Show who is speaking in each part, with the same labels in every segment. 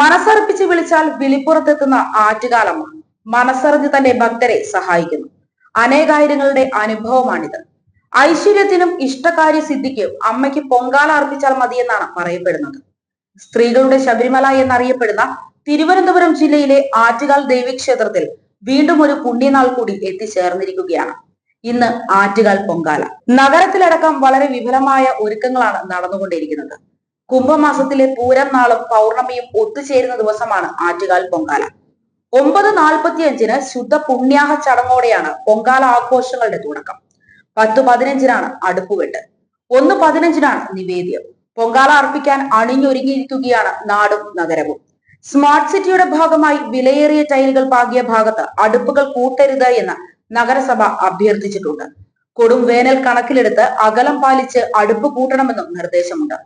Speaker 1: മനസ്സർപ്പിച്ച് വിളിച്ചാൽ വിളിപ്പുറത്തെത്തുന്ന ആറ്റുകാലമ്മ മനസ്സറിഞ്ഞ് തന്റെ ഭക്തരെ സഹായിക്കുന്നു. അനേകായിരങ്ങളുടെ അനുഭവമാണിത്. ഐശ്വര്യത്തിനും ഇഷ്ടകാര്യ സിദ്ധിക്കും അമ്മയ്ക്ക് പൊങ്കാല അർപ്പിച്ചാൽ മതിയെന്നാണ് പറയപ്പെടുന്നത്. സ്ത്രീകളുടെ ശബരിമല എന്നറിയപ്പെടുന്ന തിരുവനന്തപുരം ജില്ലയിലെ ആറ്റുകാൽ ദേവീക്ഷേത്രത്തിൽ വീണ്ടും ഒരു പുണ്യനാൾ കൂടി എത്തിച്ചേർന്നിരിക്കുകയാണ്. ഇന്ന് ആറ്റുകാൽ പൊങ്കാല. നഗരത്തിലടക്കം വളരെ വിപുലമായ ഒരുക്കങ്ങളാണ് നടന്നുകൊണ്ടിരിക്കുന്നത്. കുംഭമാസത്തിലെ പൂരം നാളും പൗർണമിയും ഒത്തുചേരുന്ന ദിവസമാണ് ആറ്റുകാൽ പൊങ്കാല. ഒമ്പത് നാൽപ്പത്തിയഞ്ചിന് ശുദ്ധ പുണ്യാഹ ചടങ്ങോടെയാണ് പൊങ്കാല ആഘോഷങ്ങളുടെ തുടക്കം. പത്ത് പതിനഞ്ചിനാണ് അടുപ്പുവെട്ട് ഒന്ന് പതിനഞ്ചിനാണ് നിവേദ്യം. പൊങ്കാല അർപ്പിക്കാൻ അണിഞ്ഞൊരുങ്ങിയിരിക്കുകയാണ് നാടും നഗരവും. സ്മാർട്ട് സിറ്റിയുടെ ഭാഗമായി വിലയേറിയ ടൈലുകൾ പാകിയ ഭാഗത്ത് അടുപ്പുകൾ കൂട്ടരുത് എന്ന് നഗരസഭ അഭ്യർത്ഥിച്ചിട്ടുണ്ട്. കൊടും വേനൽ കണക്കിലെടുത്ത് അകലം പാലിച്ച് അടുപ്പ് കൂട്ടണമെന്നും നിർദ്ദേശമുണ്ട്.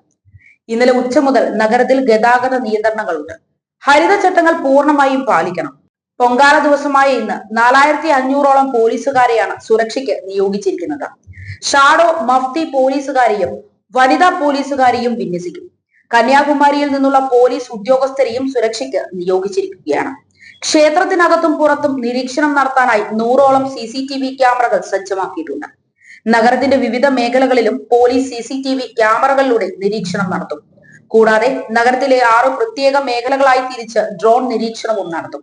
Speaker 1: ഇന്നലെ ഉച്ച മുതൽ നഗരത്തിൽ ഗതാഗത നിയന്ത്രണങ്ങളുണ്ട്. ഹരിത ചട്ടങ്ങൾ പൂർണമായും പാലിക്കണം. പൊങ്കാല ദിവസമായ ഇന്ന് നാലായിരത്തി അഞ്ഞൂറോളം പോലീസുകാരെയാണ് സുരക്ഷയ്ക്ക് നിയോഗിച്ചിരിക്കുന്നത്. ഷാഡോ മഫ്തി പോലീസുകാരെയും വനിതാ പോലീസുകാരെയും വിന്യസിക്കും. കന്യാകുമാരിയിൽ നിന്നുള്ള പോലീസ് ഉദ്യോഗസ്ഥരെയും സുരക്ഷയ്ക്ക് നിയോഗിച്ചിരിക്കുകയാണ്. ക്ഷേത്രത്തിനകത്തും പുറത്തും നിരീക്ഷണം നടത്താനായി നൂറോളം സി സി ടി വി ക്യാമറകൾ സജ്ജമാക്കിയിട്ടുണ്ട്. നഗരത്തിന്റെ വിവിധ മേഖലകളിലും police C C T V ക്യാമറകളിലൂടെ നിരീക്ഷണം നടത്തും. കൂടാതെ നഗരത്തിലെ ആറ് പ്രത്യേക മേഖലകളായി തിരിച്ച് ഡ്രോൺ നിരീക്ഷണവും നടത്തും.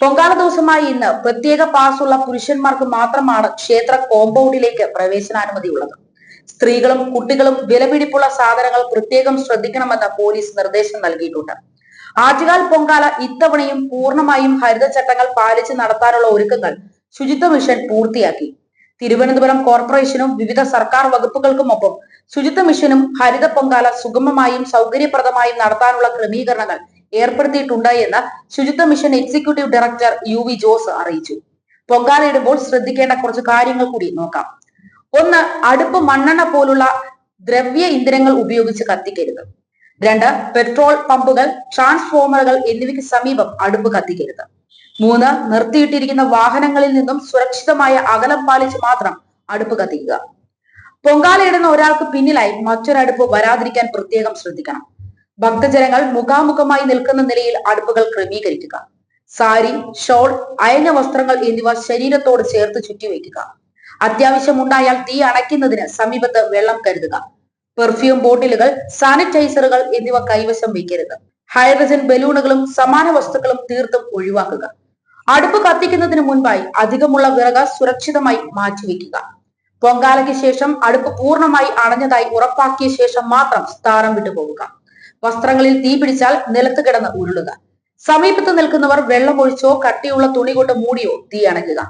Speaker 1: പൊങ്കാല ദിവസമായി ഇന്ന് പ്രത്യേക പാസുള്ള പുരുഷന്മാർക്ക് മാത്രമാണ് ക്ഷേത്ര കോമ്പൗണ്ടിലേക്ക് പ്രവേശനാനുമതി ഉള്ളത്. സ്ത്രീകളും കുട്ടികളും വിലപിടിപ്പുള്ള സാധനങ്ങൾ പ്രത്യേകം ശ്രദ്ധിക്കണമെന്ന് പോലീസ് നിർദ്ദേശം നൽകിയിട്ടുണ്ട്. ആറ്റുകാൽ പൊങ്കാല ഇത്തവണയും പൂർണമായും ഹരിതചട്ടങ്ങൾ പാലിച്ച് നടത്താനുള്ള ഒരുക്കങ്ങൾ ശുചിത്വ മിഷൻ പൂർത്തിയാക്കി. തിരുവനന്തപുരം കോർപ്പറേഷനും വിവിധ സർക്കാർ വകുപ്പുകൾക്കുമൊപ്പം ശുചിത്വ മിഷനും ഹരിത പൊങ്കാല സുഗമമായും സൗകര്യപ്രദമായും നടത്താനുള്ള ക്രമീകരണങ്ങൾ ഏർപ്പെടുത്തിയിട്ടുണ്ട് എന്ന് ശുചിത്വ mission executive director U V Jose അറിയിച്ചു. പൊങ്കാല ഇടുമ്പോൾ ശ്രദ്ധിക്കേണ്ട കുറച്ച് കാര്യങ്ങൾ കൂടി നോക്കാം. ഒന്ന് അടുപ്പ് മണ്ണെണ്ണ പോലുള്ള ദ്രവ്യ ഇന്ധനങ്ങൾ ഉപയോഗിച്ച് കത്തിക്കരുത്. രണ്ട് പെട്രോൾ പമ്പുകൾ ട്രാൻസ്ഫോമറുകൾ എന്നിവയ്ക്ക് സമീപം അടുപ്പ് കത്തിക്കരുത്. മൂന്ന് നിർത്തിയിട്ടിരിക്കുന്ന വാഹനങ്ങളിൽ നിന്നും സുരക്ഷിതമായ അകലം പാലിച്ച് മാത്രം അടുപ്പ് കത്തിക്കുക. പൊങ്കാലയിടുന്ന ഒരാൾക്ക് പിന്നിലായി മറ്റൊരടുപ്പ് വരാതിരിക്കാൻ പ്രത്യേകം ശ്രദ്ധിക്കണം. ഭക്തജനങ്ങൾ മുഖാമുഖമായി നിൽക്കുന്ന നിലയിൽ അടുപ്പുകൾ ക്രമീകരിക്കുക. സാരി ഷോൾ അയഞ്ഞ വസ്ത്രങ്ങൾ എന്നിവ ശരീരത്തോട് ചേർത്ത് ചുറ്റിവെക്കുക അത്യാവശ്യമുണ്ടായാൽ തീ അണയ്ക്കുന്നതിന് സമീപത്ത് വെള്ളം കരുതുക. പെർഫ്യൂം ബോട്ടിലുകൾ സാനിറ്റൈസറുകൾ എന്നിവ കൈവശം വയ്ക്കരുത്. ഹൈഡ്രജൻ ബലൂണുകളും സമാന വസ്തുക്കളും തീർത്തും ഒഴിവാക്കുക. അടുപ്പ് കത്തിക്കുന്നതിന് മുൻപായി അധികമുള്ള വിറക് സുരക്ഷിതമായി മാറ്റിവെക്കുക പൊങ്കാലയ്ക്ക് ശേഷം അടുപ്പ് പൂർണമായി അണഞ്ഞതായി ഉറപ്പാക്കിയ ശേഷം മാത്രം സ്ഥാനം വിട്ടുപോവുക വസ്ത്രങ്ങളിൽ തീ പിടിച്ചാൽ നിലത്ത് കിടന്ന് ഉരുളുക. സമീപത്ത് നിൽക്കുന്നവർ വെള്ളമൊഴിച്ചോ കട്ടിയുള്ള തുണി കൊണ്ട് മൂടിയോ തീ അണയ്ക്കുക.